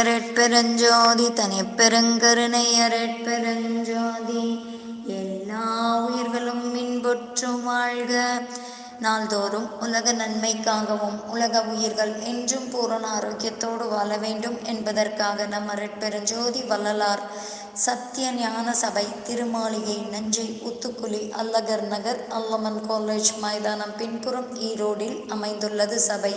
அரட்பெருஞ்சோதி தனிப்பெருங்கருணை அரட்பெருஞ்சோதி. எல்லா உயிர்களும் மின்புற்று வாழ்க. நாள்தோறும் உலக நன்மைக்காகவும் உலக உயிர்கள் என்றும் பூரண ஆரோக்கியத்தோடு வாழ வேண்டும் என்பதற்காக நம் அரட்பெருஞ்சோதி வள்ளலார் சத்திய ஞான சபை திருமாளிகை நஞ்சை உத்துக்குழி அல்லகர் நகர் அல்லமன் காலேஜ் மைதானம் பின்புறம் ஈரோடில் அமைந்துள்ளது சபை.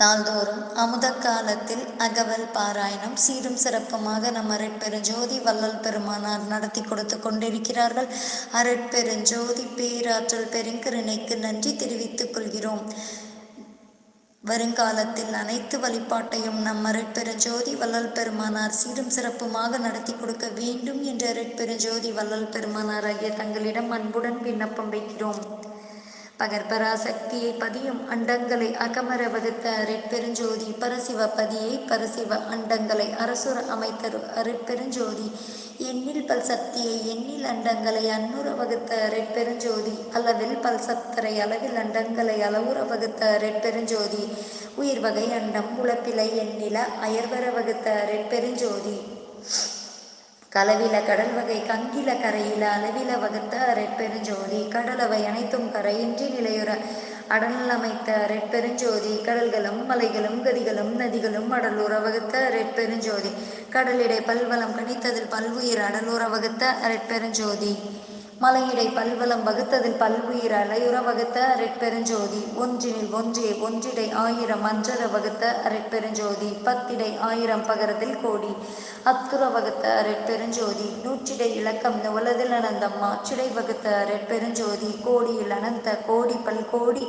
நாள்தோறும் அமுத காலத்தில் அகவல் பாராயணம் சீரும் சிறப்புமாக நம் அரட்பெருஞ்சோதி வள்ளல் பெருமானார் நடத்தி கொடுத்து கொண்டிருக்கிறார்கள். அரட்பெருஞ்சோதி பேராற்றல் பெருங்கருணைக்கு நன்றி தெரிவித்துக் கொள்கிறோம். வருங்காலத்தில் அனைத்து வழிபாட்டையும் நம் அரட்பெருஞ்சோதி வள்ளல் பெருமானார் சீரும் சிறப்புமாக நடத்தி கொடுக்க வேண்டும் என்று அரட்பெருஞ்சோதி வள்ளல் பெருமானார் ஆகிய தங்களிடம் அன்புடன் விண்ணப்பம் வைக்கிறோம். பகற்பராசக்தியை பதியும் அண்டங்களை அகமர வகுத்த அருட்பெருஞ்சோதி பரசிவ பதியை பரசிவ அண்டங்களை அரசுர அமைத்தரு அருட்பெருஞ்சோதி எண்ணில் பல் சக்தியை எண்ணில் அண்டங்களை அன்னுற வகுத்த அருட்பெருஞ்சோதி அளவில் பல் சத்தரை அளவில் அண்டங்களை அளவுற வகுத்த அருட்பெருஞ்சோதி உயிர் வகை அண்டம் உழப்பிலை எண்ணில அயர்வர வகுத்த அருட்பெருஞ்சோதி. கலவில கடல் வகை கங்கில கரையில அளவில வகுத்த ரெட்பெருஞ்சோதி கடலவை அனைத்தும் கரையின்றி நிலையுற அடல் அமைத்த ரெட்பெருஞ்சோதி கடல்களும் மலைகளும் கதிகளும் நதிகளும் அடலூர வகுத்த ரெட்பெருஞ்சோதி. கடலிடை பல்வளம் கணித்ததில் பல்வுயிர் அடலூர வகுத்த ரெட்பெருஞ்சோதி. மலையிடை பல்வலம் வகுத்ததில் பல்வுயிர் அலையுற வகுத்த அரைப்பெருஞ்சோதி ஒன்றினில் ஒன்றே ஒன்றிடை ஆயிரம் அஞ்சர வகுத்த அரைப்பெருஞ்சோதி பத்திடை ஆயிரம் பகரத்தில் கோடி. அத்துற வகுத்த அரைப்பெருஞ்சோதி நூற்றிடை இலக்கம் நுவலதில் அனந்தம்மா. சிடை வகுத்த அரைப்பெருஞ்சோதி கோடியில் அனந்த கோடி பல் கோடி.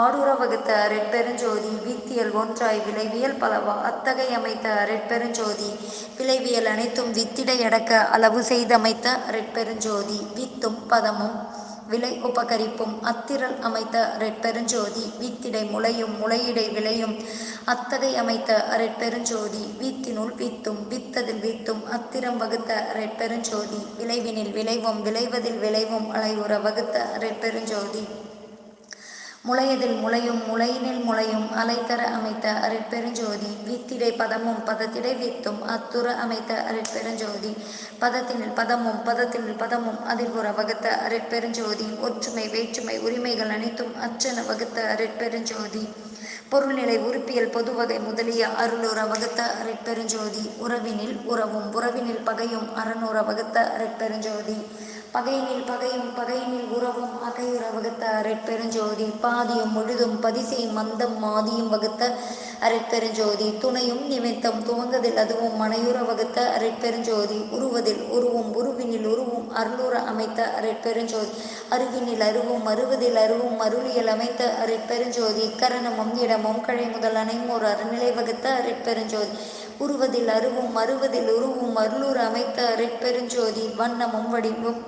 ஆடுற வகுத்த அரைப்பெருஞ்சோதி வித்தியல் ஒன்றாய் விளைவியல் பலவா. அத்தகை அமைத்த அரைப்பெருஞ்சோதி விளைவியல் அனைத்தும் வித்திடை அடக்க அளவு செய்தமைத்த அரைப்பெருஞ்சோதி வித்தும் பதமும் விலை உபகரிப்பும் அத்திரல் அமைத்த ரெட்பெருஞ்சோதி வீத்திடை முளையும் முளையிடை விளையும். அத்தகை அமைத்த ரெட்பெருஞ்சோதி வீத்தினுள் வித்தும் வித்ததில் வித்தும் அத்திரம் வகுத்த ரெட்பெருஞ்சோதி விளைவினில் விளைவும் விளைவதில் விளைவும் அலையுற வகுத்த ரெட்பெருஞ்சோதி. முளையதில் முளையும் முளையினில் முளையும் அலைத்தர அமைத்த அருட்பெருஞ்சோதி வித்திடை பதமும் பதத்திடை வித்தும் அத்துற அமைத்த அருட்பெருஞ்சோதி பதத்தினில் பதமும் பதத்தினில் பதமும் அதில் உற வகுத்த அருட்பெருஞ்சோதி ஒற்றுமை வேற்றுமை உரிமைகள் அனைத்தும் அச்சன வகுத்த அருட்பெருஞ்சோதி பொருள்நிலை உறுப்பியல் பொதுவகை முதலிய அருளுற வகுத்த அருட்பெருஞ்சோதி உறவினில் உறவும் உறவினில் பகையும் அறநூற வகுத்த அருட்பெருஞ்சோதி பகையினில் பகையும் பகையினில் உறவும் அகையுற வகுத்த அரட்பெருஞ்சோதி. பாதியும் முழுதும் பதிசை மந்தம் மாதியும் வகுத்த அரட்பெருஞ்சோதி. துணையும் நிமித்தம் துவங்கதில் அதுவும் மனையுற வகுத்த அரட்பெருஞ்சோதி. உருவதில் உருவும் உருவினில் உருவும் அருளுற அமைத்த அரட்பெருஞ்சோதி. அருவினில் அருவும் அருவதில் அருவும் அருளியல் அமைத்த அரட்பெருஞ்சோதி. கரணமும் இடமும் கழை முதல் அனைமோர் ஒரு அறநிலை வகுத்த அரட்பெருஞ்சோதி. உருவதில் அருவும் மறுவதில் உருவும் அருளூர் அமைத்த அரைப்பெருஞ்சோதி வண்ணமும் வடிவும்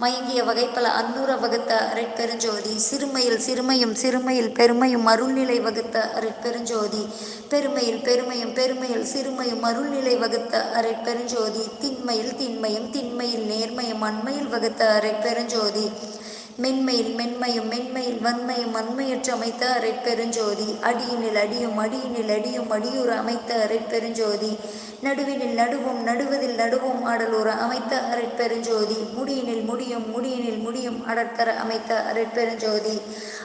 மயங்கிய வகைப்பல அன்னூர வகுத்த அரைப்பெருஞ்சோதி சிறுமையில் சிறுமையும் சிறுமையில் பெருமையும் அருள்நிலை வகுத்த அரைப்பெருஞ்சோதி பெருமையில் பெருமையும் பெருமையில் சிறுமையும் அருள்நிலை வகுத்த அரைப்பெருஞ்சோதி திண்மையில் திண்மையும் திண்மையில் நேர்மையும் அண்மையில் வகுத்த அரைப்பெருஞ்சோதி மென்மையில் மென்மையும் மென்மையில் வன்மையும் வன்மையற்று அமைத்த அரைப்பெருஞ்சோதி அடியினில் அடியும் அடியினில் அடியும் அடியூர் அமைத்த அரைப்பெருஞ்சோதி நடுவினில் நடுவும் நடுவதில் நடுவும் ஆடலூர அமைத்த அரைப்பெருஞ்சோதி முடியினில் முடியும் முடியினில் முடியும் அடற்கர அமைத்த அரைப்பெருஞ்சோதி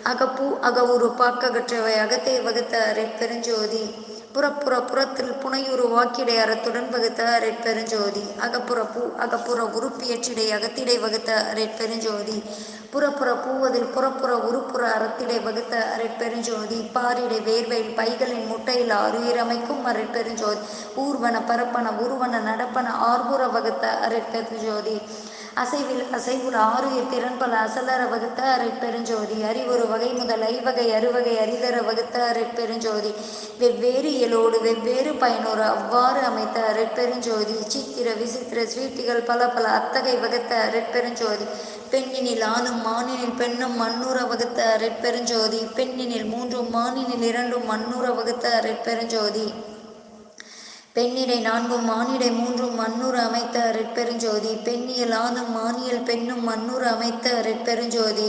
அகப்பூ அகவுரு பாக்ககற்றவை அகத்தை வகுத்த அரைப்பெருஞ்சோதி புறப்புற புறத்தில் புனையுரு வாக்கிடை அறத்துடன் வகுத்த அரைப்பெருஞ்சோதி. அகப்புற பூ அகப்புற உறுப்பியற்றிடை அகத்திடை வகுத்த அரைப்பெருஞ்சோதி. புறப்புற பூவதில் புறப்புற உருப்புற அறத்திடை வகுத்த அரைப்பெருஞ்சோதி. பாரிடை வேர்வையில் பைகளின் முட்டையில் ஆறுயிரமைக்கும் அரைப்பெருஞ்சோதி. ஊர்வன பரப்பன உருவன நடப்பன ஆர்புற வகுத்த அரைப்பெருஞ்சோதி. அசைவில் அசைவுல ஆறுயிர் திறன்பல அசலர வகுத்த அரைப்பெருஞ்சோதி அறிவொரு வகை முதல் ஐவகை அறுவகை அரிதர வகுத்த அரைப்பெருஞ்சோதி வெவ்வேறு இயலோடு வெவ்வேறு பயனோரு அவ்வாறு அமைத்த அரைப்பெருஞ்சோதி சித்திர விசித்திர ஸ்வீட்டிகள் பல பல அத்தகை வகுத்த அரைப்பெருஞ்சோதி பெண்ணினில் ஆணும் மானினில் பெண்ணும் மண்ணூற வகுத்த அரைப்பெருஞ்சோதி பெண்ணினில் மூன்றும் மானினில் இரண்டும் மண்ணூற வகுத்த அரைப்பெருஞ்சோதி பெண்ணிடை நான்கும் மானிடை மூன்றும் மன்னூர் அமைத்த ரெட்பெருஞ்சோதி பெண்ணியல் ஆணும் மானியல் பெண்ணும் மன்னூர் அமைத்த ரெட்பெருஞ்சோதி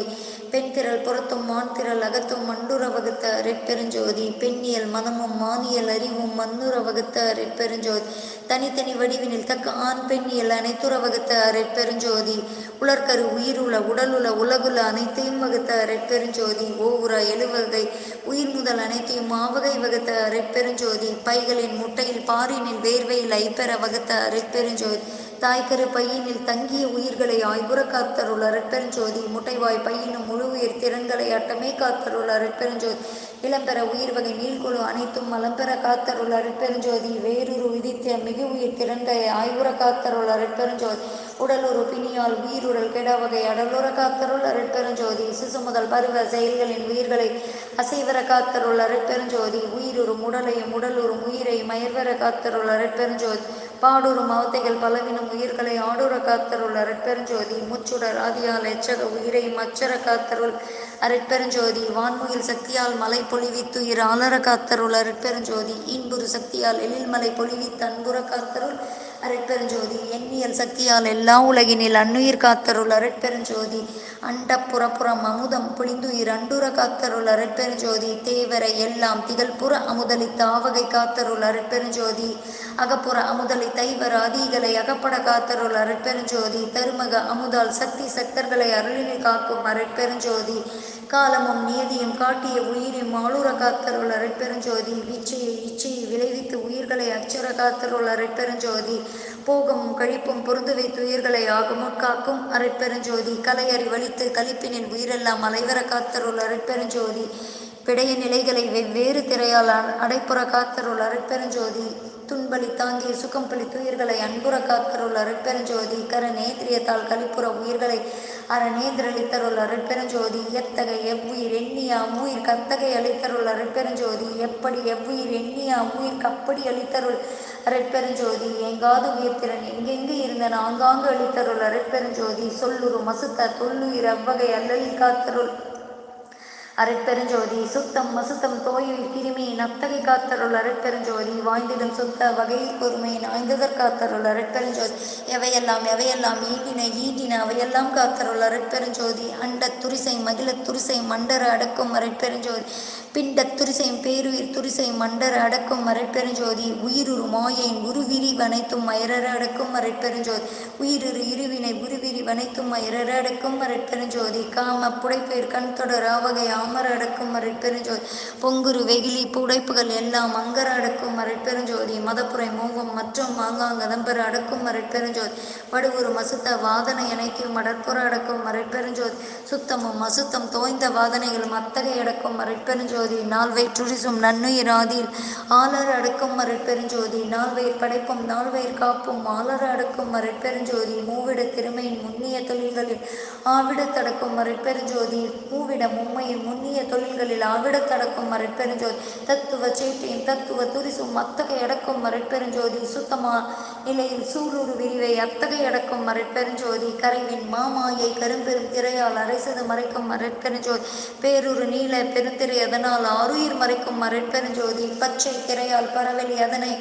பெண் திரள் புறத்தும் மான் திரள் அகத்தும் மண்டுற வகுத்த ரெப்பெருஞ்சோதி பெண்ணியல் மனமும் மானியல் அறிவும் மண்ணுற வகுத்த ரெப்பெருஞ்சோதி தனித்தனி வடிவினில் தக்க ஆண் பெண்ணியல் அனைத்துற வகுத்த ரெப்பெருஞ்சோதி உலர்கரு உயிருள உடலுல உலகுல அனைத்தையும் வகுத்த ரெப்பெருஞ்சோதி ஓவுற எழுவகை உயிர் முதல் அனைத்தையும் மாவகை வகுத்த ரெப்பெருஞ்சோதி பைகளின் முட்டையில் பாரினில் வேர்வையில் ஐப்பெற வகுத்த ரெப்பெருஞ்சோதி தாய்க்கரு பையினில் தங்கிய உயிர்களை ஆய்புற காத்தருள் அரட்பெருஞ்சோதி முட்டைவாய் பையினும் முழு உயிர் திறன்களை அட்டமே காத்தருள் அரட்பெருஞ்சோதி இளம்பெற உயிர் வகை நீள்குழு அனைத்தும் மலம்பெற காத்தருள் அரட்பெருஞ்சோதி வேறொரு விதித்த மிகு உயிர் திறன்களை ஆய்வுற காத்தருள் அரட்பெருஞ்சோதி உடலுறு பிணியால் உயிருடல் கெடா வகை அடலுற காத்தருள் அரட்பெருஞ்சோதி சிசு முதல் பருவ செயல்களின் உயிர்களை அசைவர காத்தருள் அரட்பெருஞ்சோதி. உயிருறும் உடலையும் உடலுறும் உயிரை மயர்வர காத்தருள் அரட்பெருஞ்சோதி. பாடுறும் அவத்தைகள் பலவினும் உயிர்களை ஆடுற காத்தருள் அரட்பெருஞ்சோதி. முச்சுடர் ஆதியால் எச்சக உயிரை மச்சர காத்தருள் அரட்பெருஞ்சோதி. வான்முகில் சக்தியால் மலை பொழிவித்துயிர் ஆலர காத்தருள் அரட்பெருஞ்சோதி. இன்புறு சக்தியால் எழில்மலை பொழிவித்து அன்புற காத்தருள் அரட்பெருஞ்சோதி எண்ணியல் சக்தியால் எல்லா உலகினில் அன்னுயிர் காத்தருள் அரட்பெருஞ்சோதி அண்ட புறப்புறம் அமுதம் புளிந்துயிர் அண்டுர காத்தருள் அரட்பெருஞ்சோதி தேவரை எல்லாம் திகழ்புற அமுதலி தாவகை காத்தருள் அரட்பெருஞ்சோதி அகப்புற அமுதலை தைவர் ஆதிகளை அகப்பட காத்தருள் அரட்பெருஞ்சோதி தருமக அமுதால் சக்தி சக்தர்களை அருளினை காக்கும் அரட்பெருஞ்சோதி காலமும் நீதியும் காட்டிய உயிரையும் ஆளுற காத்தருள் அரட்பெருஞ்சோதி இச்சையை இச்சையை விளைவித்து உயிர்களை அச்சர காத்தருள் அரட்பெருஞ்சோதி போகமும் கழிப்பும் பொருந்து வைத்து உயிர்களை ஆகமுற் அரைப்பெருஞ்சோதி. கலையறி வலித்து கழிப்பினின் உயிரெல்லாம் அலைவர காத்தருள் அரைப்பெருஞ்சோதி. பிடைய நிலைகளை வெவ்வேறு திரையால் அடைப்புற காத்தருள் அரட்பெருஞ்சோதி துன்பலி தாங்கிய சுகம்பலி துயிர்களை அன்புற காத்தருள் கர கரநேந்திரியத்தால் கலிப்புற உயிர்களை அறநேந்திரளித்தருள் அருட்பெருஞ்சோதி எத்தகைய எவ்வுயிர் எண்ணிய அவ்வுயிர் கத்தகை அளித்தருள் அருட்பெருஞ்சோதி எப்படி எவ்வுயிர் எண்ணிய அவ்வுயிர் கப்படி அளித்தருள் அருட்பெருஞ்சோதி எங்காது உயிர்த்திறன் எங்கெங்கு இருந்தன ஆங்காங்கு அளித்தருள் அருட்பெருஞ்சோதி சொல்லுரு மசுத்த தொல்லுயிர் அவ்வகை அல்லலில் காத்தருள். அரட்பெருஞ்சோதி சுத்தம் மசுத்தம் தோயில் கிருமி நத்தகை காத்தருள் அரட்பெருஞ்சோதி வாய்ந்திடும் சுத்த வகையில் பொறுமை ஆய்ந்ததற் காத்தருள் அரட்பெருஞ்சோதி. எவையெல்லாம் எவையெல்லாம் ஈட்டின ஈட்டின அவையெல்லாம் காத்தருள் அரட்பெருஞ்சோதி. அண்டத் துரிசை மகிழத் துரிசை மண்டர அடக்கும் அரட்பெருஞ்சோதி. பிண்டத் துரிசையும் பேருயிர் துரிசை மண்டர அடக்கும் மறைப்பெருஞ்சோதி உயிருரு மாயையின் உருவிரி வனைத்தும் மயரர அடக்கும் அரட்பெருஞ்சோதி. உயிருரு இருவினை உருவிரி வனைத்தும் மயரர அடக்கும் மறைப்பெருஞ்சோதி காம புடைப்பேர் கண் தொடர் ஆவகை ஆமர அடக்கும் மறைப்பெருஞ்சோதி பொங்குரு வெகிலி புடைப்புகள் எல்லாம் அங்கர அடக்கும் மறைப்பெருஞ்சோதி மதப்புரை மோகம் மற்றும் மாங்காங்கதம்பெற அடக்கும் மறைப்பெருஞ்சோதி வடுவுரு மசுத்த வாதனை அனைத்தையும் மடற்புற அடக்கும் மறைப்பெருஞ்சோதி சுத்தமும் மசுத்தம் தோய்ந்த வாதனைகளும் அத்தகை அடக்கும் மறைப்பெருஞ்சோதி நால்வை சுழிசும் நன்னுயிர் ஆதியில் ஆலர் அடக்கும் மறைப்பெருஞ்சோதி நால்வயிர் படைப்பும் நால்வயிர் காப்பும் ஆலர் அடக்கும் மறைப்பெருஞ்சோதி மூவிட திறமையின் முன்னிய தொழில்களில் ஆவிடத்தடக்கும் மறைப்பெருஞ்சோதி மூவிட மும்மையின் நுண்ணிய தொழில்களில் ஆவிடத்தடக்கும் மறைப்பெருஞ்சோதி தத்துவ சேட்டையும் தத்துவ துரிசும் அத்தகைய அடக்கும் மறைப்பெருஞ்சோதி சுத்தமா நிலையில் சூளுரு விரிவை அத்தகைய அடக்கும் மறைப்பெருஞ்சோதி கரைவின் மாமாயை கரும்பெரும் திரையால் அரைசது மறைக்கும் மறைப்பெருஞ்சோதி பேரூரு நீல பெருந்திரை அதனால் ஆருயிர் மறைக்கும் மறைப்பெருஞ்சோதி பச்சை திரையால் பரவெளி அதனை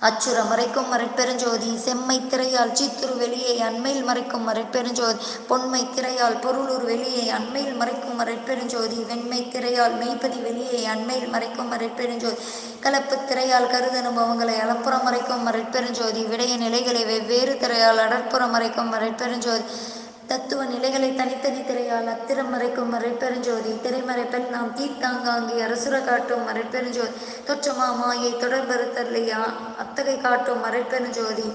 அச்சுர மறைக்கும் மறைப்பெருஞ்சோதி செம்மை திரையால் சித்துரு வெளியை அண்மையில் மறைக்கும் மறைப்பெருஞ்சோதி பொன்மை திரையால் பொருளூர் வெளியை அண்மையில் மறைக்கும் மறைப்பெருஞ்சோதி வெண்மை திரையால் மெய்ப்பதி வெளியை அண்மையில் மறைக்கும் மறைப்பெருஞ்சோதி கலப்பு திரையால் கருதனுபவங்களை அலப்புறம் அளப்புறம் மறைக்கும் மறைப்பெருஞ்சோதி விடைய நிலைகளை வெவ்வேறு திரையால் அடற்புறம் மறைக்கும் மறைப்பெருஞ்சோதி தத்துவ நிலைகளை தனித்தனி திரையால் அத்திரம் மறைக்கும் மறைப்பெருஞ்சோதி திரைமறைப்பில் நாம் தீர்த்தாங்காங்கி அரசுர காட்டும் மறைப்பெருஞ்சோதி. தொற்றமா மாயை தொடர்பறுத்தல்லையா? அத்தகை காட்டும் மறைப்பெருஞ்சோதி.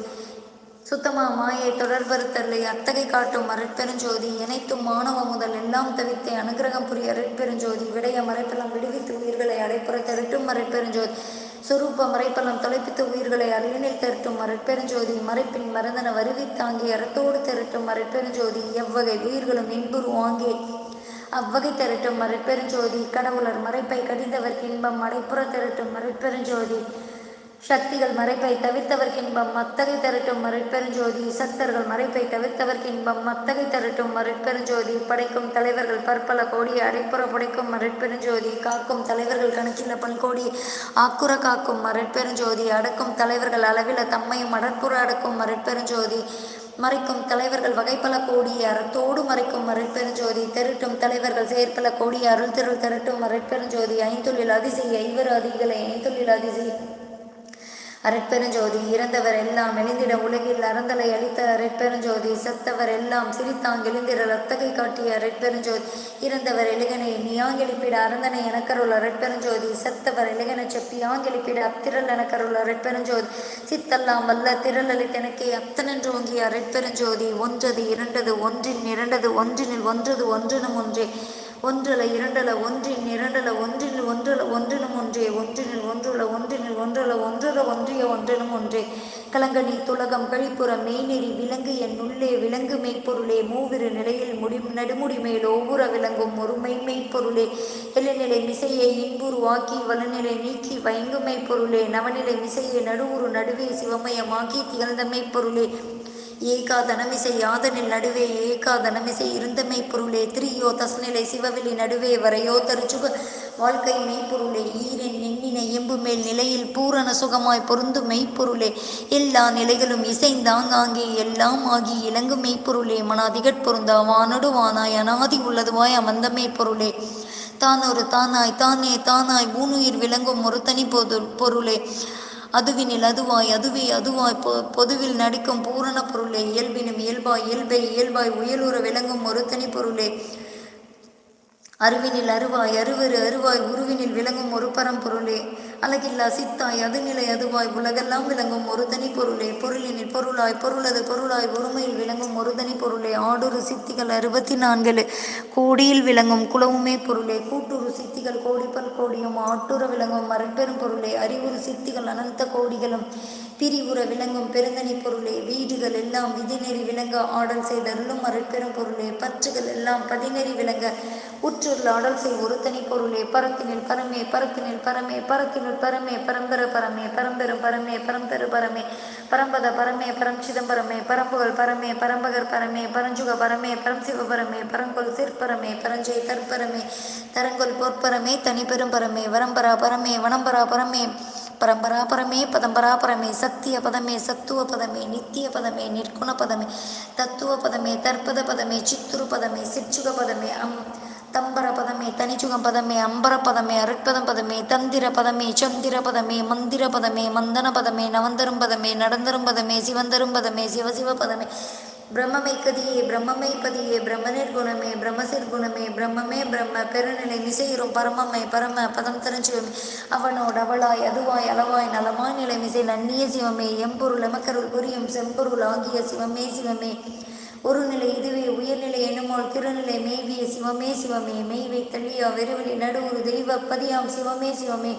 சுத்தமா மாயை தொடர்பறுத்தல்லை அத்தகை காட்டும் மறைப்பெருஞ்சோதி. இணைத்தும் மாணவ முதல் எல்லாம் தவிர்த்தே அனுகிரகம் புரிய அரைப்பெருஞ்சோதி விடைய மறைப்பெல்லாம் விடுவித்து உயிர்களை அடைப்புற திரட்டும் மறைப்பெருஞ்சோதி. சுரூப மறைப்பலம் தொலைப்பித்து உயிர்களை அருளினில் திரட்டும் மறைப்பெருஞ்சோதி மறைப்பின் மறந்தன வருவித்தாங்கி அறத்தோடு திரட்டும் மறைப்பெருஞ்சோதி எவ்வகை உயிர்களும் இன்புருவாங்கே அவ்வகை திரட்டும் மறைப்பெருஞ்சோதி கடவுளர் மறைப்பை கடிந்தவர்க்கு இன்பம் மறைப்புற திரட்டும் மறைப்பெருஞ்சோதி சக்திகள் மறைப்பை தவிர்த்தவர்க்கு இன்பம் மத்தகை தரட்டும் மறைப்பெருஞ்சோதி சக்தர்கள் மறைப்பை தவிர்த்தவர்க்கு இன்பம் மத்தகை தரட்டும் மறைப்பெருஞ்சோதி படைக்கும் தலைவர்கள் பற்பல கோடி அடைப்புற படைக்கும் மறைப்பெருஞ்சோதி காக்கும் தலைவர்கள் கணக்கில பல்கோடி ஆக்குற காக்கும் மறைப்பெருஞ்சோதி அடக்கும் தலைவர்கள் அளவில தம்மையும் அடற்புற அடக்கும் மறைப்பெருஞ்சோதி மறைக்கும் தலைவர்கள் வகைப்பல கோடி அறத்தோடு மறைக்கும் மறைப்பெருஞ்சோதி தெருட்டும் தலைவர்கள் செயற்பல கோடி அருள் திருள் திரட்டும் மறைப்பெருஞ்சோதி ஐந்தொழில் அதிசய ஐவர் அதிகளை ஐந்தொழில் அதிசய. அரட்பெருஞ்சோதி இறந்தவர் எல்லாம் எழுந்திட உலகில் அறந்தலை அளித்த அரட்பெருஞ்சோதி செத்தவர் எல்லாம் சிரித்தாங்கெழுந்திரல் அத்தகை காட்டிய அரட்பெருஞ்சோதி இறந்தவர் எழுகனை நீயாங்கெளிப்பிட அறந்தனை எனக்கருள் அரட்பெருஞ்சோதி செத்தவர் எழுகனை செப்பி அத்திரல் எனக்கருள் அரட்பெருஞ்சோதி சித்தெல்லாம் வல்ல திரள் அளித்தெனக்கே அத்தனன்றோங்கிய அரட்பெருஞ்சோதி ஒன்றது இரண்டது ஒன்றின் இரண்டது ஒன்றினில் ஒன்றது ஒன்றினும் ஒன்றே. ஒன்றுல இரண்டல ஒன்றின் இரண்டல ஒன்றில் ஒன்றுல ஒன்றினும் ஒன்றே ஒன்றினில் ஒன்றுல ஒன்றினில் ஒன்றுல ஒன்றுல ஒன்றிய ஒன்றினும் ஒன்றே. கலங்கனி துலகம் கழிப்புறம் மெய்நெறி விலங்கு என் உள்ளே விலங்கு மெய்ப்பொருளே மூவிரு நிலையில் முடி நடுமுடி மேல் ஒவ்வொரு விளங்கும் ஒரு மெய்மெய்ப்பொருளே எல்லைநிலை மிசையை இன்புருவாக்கி வலநிலை நீக்கி வயங்கு மெய்ப்பொருளே நவநிலை மிசையை நடுவுரு நடுவே சிவமயமாக்கி திகழ்ந்த மெய்ப்பொருளே. ஏகாதனமிசை யாதனில் நடுவே ஏகாதனமிசை இருந்தமை பொருளே. திரியோ தசநிலை சிவவெளி நடுவே வரையோ தருச்சுக வாழ்க்கை மெய்ப்பொருளே. ஈரின் நெண்ணினை எம்பு மேல் நிலையில் பூரண சுகமாய் பொருந்தும் மெய்ப்பொருளே. எல்லா நிலைகளும் இசைந்தாங்காங்கே எல்லாம் ஆகி இலங்கும் மெய்ப்பொருளே. மனாதிகட் பொருந்தா வானடு வானாய் அனாதி உள்ளதுவாய் அமர்ந்த மெய்ப்பொருளே தானொரு தானாய் தானே தானாய் பூனுயிர் விளங்கும் ஒரு தனி பொது பொருளே. அதுவினில் அதுவாய் அதுவே அதுவாய் பொ பொதுவில் நடிக்கும் பூரண பொருளே இயல்பினும் இயல்பாய் இயல்பை இயல்பாய் உயலுற விளங்கும் ஒரு தனி பொருளே. அருவினில் அருவாய் அருவரு அருவாய் உருவினில் விளங்கும் ஒரு பரம்பொருளே. அழகில்லா சித்தாய் அதுநிலை அதுவாய் உலகெல்லாம் விளங்கும் ஒரு தனி பொருளே பொருளினில் பொருளாய் பொருளது பொருளாய் ஒருமையில் விளங்கும் ஒரு தனி பொருளே ஆடுரு சித்திகள் அறுபத்தி நான்கு கோடியில் விளங்கும் குலவுமே பொருளே. கூட்டுரு சித்திகள் கோடிப்பல் கோடியும் ஆட்டுற விளங்கும் மரப்பெரும் பொருளே. அறிவுறு சித்திகள் அனந்த கோடிகளும் பிரிவுற விளங்கும் பெருந்தனி பொருளே. வீடுகள் எல்லாம் விதிநெறி விளங்க ஆடல் செய்தருளும் மரப்பெரும் பொருளே. பற்றுகள் எல்லாம் பதிநெறி விளங்க உற்று ஆடல் செய் ஒரு தனி பொருளே பரத்தினில் பரமே பரத்தினில் பரமே பரத்தினில் பரமே பரம்பர பரமே பரம்பெரும் பரமே பரம்பெரு பரமே பரம்பத பரமே பரம் சிதம்பரமே பரம்புகள் பரமே பரம்பகர் பரமே பரஞ்சுக பரமே பரம் சிவபரமே பரங்கொல் சிற்பரமே பரஞ்சை தற்பரமே தரங்கொல் பொற்பரமே தனிப்பெரும் பரமே வரம்பரா பரமே வனம்பரா பரமே பரம்பரா பரமே பதம்பரா பரமே சத்திய பதமே சத்துவ பதமே நித்திய பதமே நிற்குண பதமே தத்துவ பதமே தற்பத பதமே சித்துரு பதமே சிற்சுக பதமே அம் தம்பர பதமே தனிச்சுகம் பதமே அம்பர பதமே அருட்பதம் பதமே தந்திர பதமே சந்திர பதமே மந்திர பதமே மந்தன பதமே நவந்தரும் பதமே நடந்தரும் பதமே சிவந்தரும் பதமே சிவசிவ பதமே. பிரம்மமைக்கதியே பிரம்மமைப்பதியே பிரம்மனிர்குணமே பிரம்மசிற்குணமே பிரம்மமே பிரம்ம பெருநிலை மிசையிரும் பரமமை பரம பதம் தெரிஞ்சுவமே அவனோடு அவளாய் அதுவாய் அளவாய் நலமாய் நிலை மிசை நன்னிய சிவமே எம்பொருள் எமக்கருள் புரியும் செம்பொருள் ஆகிய சிவமே சிவமே. ஒருநிலை இதுவே உயர்நிலை என்னமோல் திருநிலை மெய்விய சிவமே சிவமே. மெய்வை தள்ளியா வெறுவெளி நடுவுறு தெய்வ பதியாம் சிவமே சிவமே.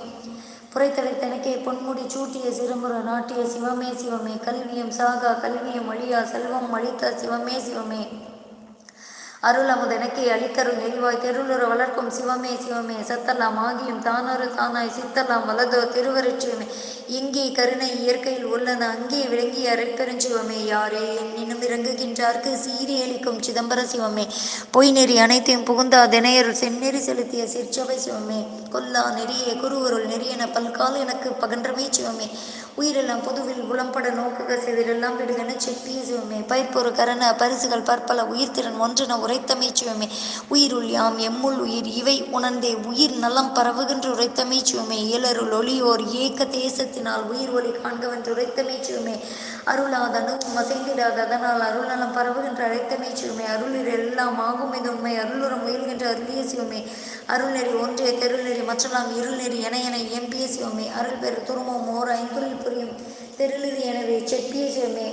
புரைத்தலைத்தனக்கே பொன்முடி சூட்டிய சிறுமுற நாட்டிய சிவமே சிவமே. கல்வியம் சாகா கல்வியம் அழியா செல்வம் அழித்த சிவமே சிவமே. அருள் அமுதனக்கே அளித்தருள் நெறிவாய். தெருளுற வளர்க்கும் சிவமே சிவமே. சத்தலாம் ஆகியும் தானொரு தானாய். சித்தல்லாம் வலதோ திருவருட்சியமே எங்கே கருணை இயற்கையில் உள்ளது அங்கே விளங்கிய அரைப்பெருஞ்சிவமே யாரே என்னினும் இறங்குகின்றார்க்கு? சீரி அளிக்கும் சிதம்பர சிவமே. பொய் நெறி அனைத்தையும் புகுந்தா தினையருள் செந்நெறி செலுத்திய சிற்சபை சிவமே. கொல்லா நெறியே குருவருள் நெறியன பல்கால் எனக்கு பகன்றமே சிவமே. உயிரெல்லாம் பொதுவில் குளம்பட நோக்குக. செய்தெல்லாம் விடுகன செப்பிய சிவமே. பயிர்ப்பொரு கரண பரிசுகள் பற்பல உயிர்த்திறன் ஒன்றென உரை உரைத்தமைச்சுவமே. உயிருள் யாம் எம்முள் உயிர் இவை உணர்ந்தே உயிர் நலம் பரவுகின்ற உரைத்தமைச்சுவமே. இயலருள் ஒளியோர் ஏக்க தேசத்தினால் உயிர் ஒளி காண்கவென்று உரைத்தமைச்சுவமே. சிவமே அருளாத அணுவும் அசைந்திடாத அதனால் அருள் நலம் பரவுகின்ற அழைத்தமைச்சுவமே அருளில் எல்லாம் ஆகும் இது உண்மை. அருளுரம் முயல்கின்ற அருளிய சிவமே. அருள் நெறி ஒன்றே தெருள் நெறி மற்றெல்லாம் இருள் நெறி என என எம்பிய சிவமே. அருள் பெரு துருமம் ஓர் ஐந்துரில் புரியும். தெருளில் எனவே செப்பிய சிவமே.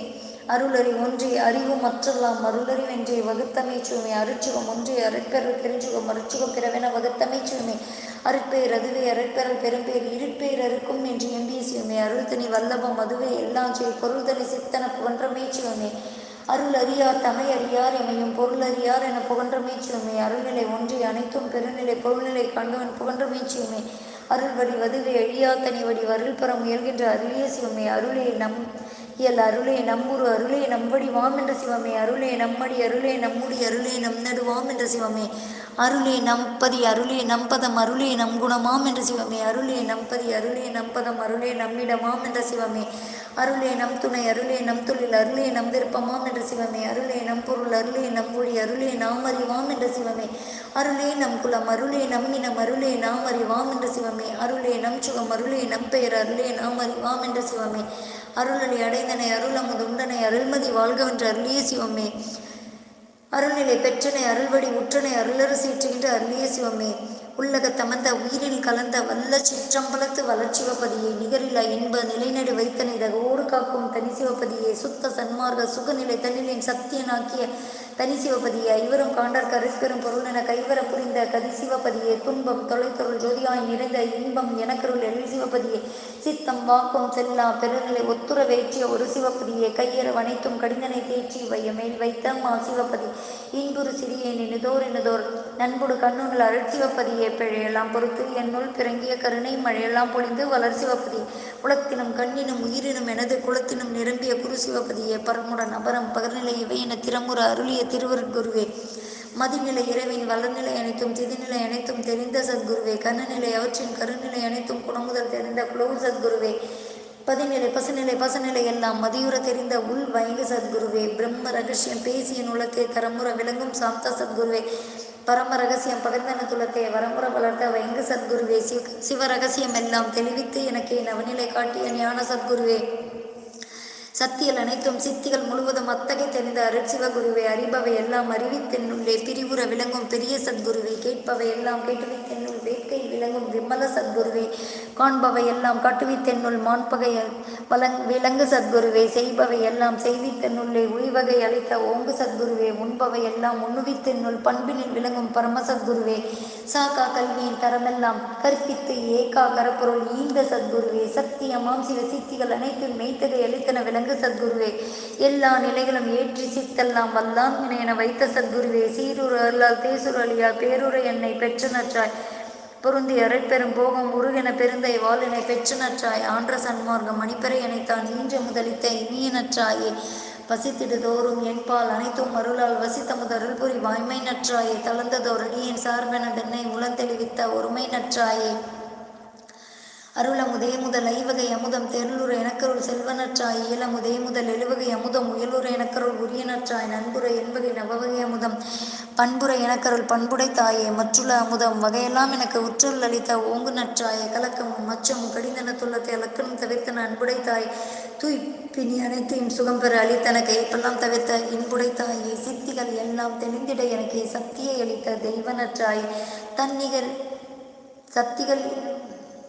அருளறி ஒன்றே அறிவு மற்றெல்லாம் அருளறிவென்றே வகுத்தமை சுவமே அருட்சுகம் ஒன்றே அருட்பெறல் பெருஞ்சுகம் அருட்சுகம் பிறவென வகுத்தமை சுவமே அருட்பெயர் அதுவே அருட்பெறல் பெரும்பேர் இருட்பெயர் அறுக்கும் என்று எம்பிய சிவமே அருள்தனி வல்லபம் அதுவே எல்லாம் செய் பொருள்தனி சித்தன புகன்றமே சிவமே அருள் அறியார் தமை அறியார் எமையும் பொருள் அறியார் என புகன்ற சிவமே அருள்நிலை ஒன்றே அனைத்தும் பெருநிலை பொருள்நிலை கண்டவன் புகன்ற மேய்ச்சியுமே அருள் வடி வதுவே அழியா தனி வடி அருள் பெற முயல்கின்ற அருளிய சிவமே அருளே நம் இயல் அருளே நம்புரு அருளே நம்படி வாம் என்ற சிவமே அருளே நம்மடி அருளே நம்முடி அருளே நம் நடுவாம் என்ற சிவமே அருளே நம்பதி அருளே நம்பதம் அருளே நம் குணமாம் என்ற சிவமே அருளே நம்பதி அருளே நம்பதம் அருளே நம்மிடமாம் என்ற சிவமே அருளே நம் துணை அருளே நம் தொழில் அருளே நம் விருப்பமாம் என்ற சிவமே அருளே நம் பொருள் அருளே நம் மொழி அருளே நாம் அறிவாம் என்ற சிவமே அருளே நம் குலம் அருளே நம்மினம் அருளே நாம் அறிவாம் என்ற சிவமே அருளே நம் சுகம் அருளே நம் பெயர் அருளே நாம் அறிவாம் என்ற சிவமே அருளடி அடைந்தனை அருள் அமுது உண்டனை அருள்மதி வாழ்கவென்ற அருளிய சிவமே. அருள்நிலை பெற்றனை அருள்வடி உற்றனை அருளரசு ஏற்றுகின்ற அருளிய சிவமே. உள்ளக தமந்த உயிரில் கலந்த வல்ல சிற்றம்பலத்து வளர்ச்சிவபதியே நிகரில இன்ப நிலைநடு வைத்தனை தகவோடு காக்கும் தனி சிவபதியே சுத்த சன்மார்க்க சுகநிலை தன்னிலின் சத்தியனாக்கிய தனி சிவபதியே இவரும் காண்டர் கருப்பெரும் பொருள் என கைவர புரிந்த கதி சிவபதியே. துன்பம் தொலைத்தொருள் ஜோதியாய் நிறைந்த இன்பம் எனக்கருள் எழில் சிவபதியே. சித்தம் வாக்கும் செல்லா பெருநிலை ஒத்துற வேற்றிய ஒரு சிவபதியே. கையற வனைத்தும் கடிதனை தேற்றி வைய மேல் வைத்த மா சிவபதி. இன்புறு சிறியேன் இனிதோர் இனிதோர். நண்புடு கண்ணுள் அருள் சிவபதியே. பிழையெல்லாம் பொறுத்து என்னுள் பிறங்கிய கருணை மழையெல்லாம் பொழிந்து வளர் சிவப்பதி உலத்தினும் கண்ணினும் உயிரினும் எனது குலத்தினும் நிரம்பிய குரு சிவபதியே. பரமுடன் அபரம் பகர்நிலை இவை என திறமுற அருளிய திருவருட்குருவே மதிநிலை இரவின் வளர்நிலை அனைத்தும் திதிநிலை அனைத்தும் தெரிந்த சத்குருவே கண்ணநிலை அவற்றின் கருநிலை அனைத்தும் குணமுதல் தெரிந்த குலவு சத்குருவே பதிநிலை பசுநிலை பசுநிலை எல்லாம் மதியுற தெரிந்த உள் வயங்கு சத்குருவே பிரம்ம ரகசியம் பேசிய நுலத்தை தரமுற விளங்கும் சாந்த சத்குருவே பரம ரகசியம் பகிர்ந்தன துலத்தை வரமுற வளர்த்த வயங்கு சத்குருவே சிவ சிவ ரகசியம் எல்லாம் தெளிவித்து எனக்கு நவநிலை காட்டிய ஞான சத்குருவே சத்தியல் அனைத்தும் சித்திகள் முழுவதும் அத்தகை தெரிந்த அருட்சிவகுருவை அறிபவை எல்லாம் அறிவித்தென்னுள்ளே பிரிவுற விளங்கும் பெரிய சத்குருவை கேட்பவை எல்லாம் கேட்டுவித்தென்னுள் வேட்கை விளங்கும் விமல சத்குருவை. காண்பவை எல்லாம் காட்டுவித்தென்னுள் மாண்பகை வலங் விலங்கு சத்குருவை. செய்பவை எல்லாம் செய்வித்தென்னுள்ளே உய்வகை அளித்த ஓங்கு சத்குருவே. உண்பவை எல்லாம் உண்ணுவித்தென்னுள் பண்பினில் விளங்கும் பரம சத்குருவே. சாக்கா கல்வியின் தரமெல்லாம் கற்பித்து ஏகா கரப்பொருள் ஈந்த சத்குருவே. சத்தியமாம் அமாம்சிவ சித்திகள் அனைத்தும் மெய்த்தகை அளித்தன விளங்கு சத்குருவே எல்லா நிலைகளும் ஏற்றி சித்தெல்லாம் வல்லான் என வைத்த சத்குருவே சீரூர் அருளால் தேசுர் அழியால் பேருரை என்னை பெற்று நற்றாய். பொருந்தி அரைப்பெரும் போகம் உருகென பெருந்தை வாளினை பெற்று நற்றாய். ஆன்ற சன்மார்க்கம் மணிப்பறை தான் ஈன்ற முதலித்த இனிய நற்றாயே. வசித்திடுதோறும் என்பால் அனைத்தும் அருளால் வசித்த முதருள் புரி வாய்மை நற்றாயே. தளர்ந்ததோர் அடியின் சார்பென தென்னை உளந்தெளிவித்த ஒருமை நற்றாயே. அருளமுதே முதல் ஐவகை அமுதம் தெருளுற எனக்கருள் செல்வனற்றாய். இயலமுதே முதல் எழுவகை அமுதம் உயலுற எனக்கருள் உரியனற்றாய் நண்புரை என்பகை நவவகை அமுதம் பண்புரை எனக்கருள் பண்புடை தாயே மற்றுள்ள அமுதம் வகையெல்லாம் எனக்கு உற்றல் அளித்த ஓங்கு நற்றாயே. கலக்கமும் மச்சமும் கடிந்தன துள்ளத்தை அலக்கணும் தவிர்த்த அன்புடை தாய் தூய் பிணி அனைத்தையும் சுகம் பெற அளித்தன கைப்பெல்லாம் தவிர்த்த இன்புடை தாயே சித்திகள் எல்லாம் தெளிந்திட எனக்கு சக்தியை அளித்த தெய்வனற்றாய் தன்னிகர் சக்திகள்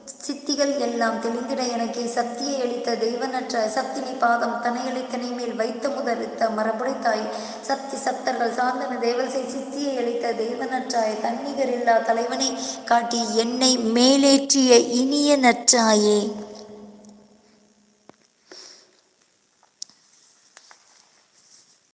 சித்திகள் எல்லாம் தெளிந்திட எனக்கே சக்தியை அளித்த தெய்வனற்ற சக்தினி பாதம் தனையளித்தனை மேல் வைத்த முதலித்த மரபுடைத்தாய் சக்தி சப்தர்கள் சார்ந்தன தேவசை சித்தியை அளித்த தெய்வனற்றாய் தன்னிகர் இல்லா தலைவனை காட்டி என்னை மேலேற்றிய இனிய நற்றாயே.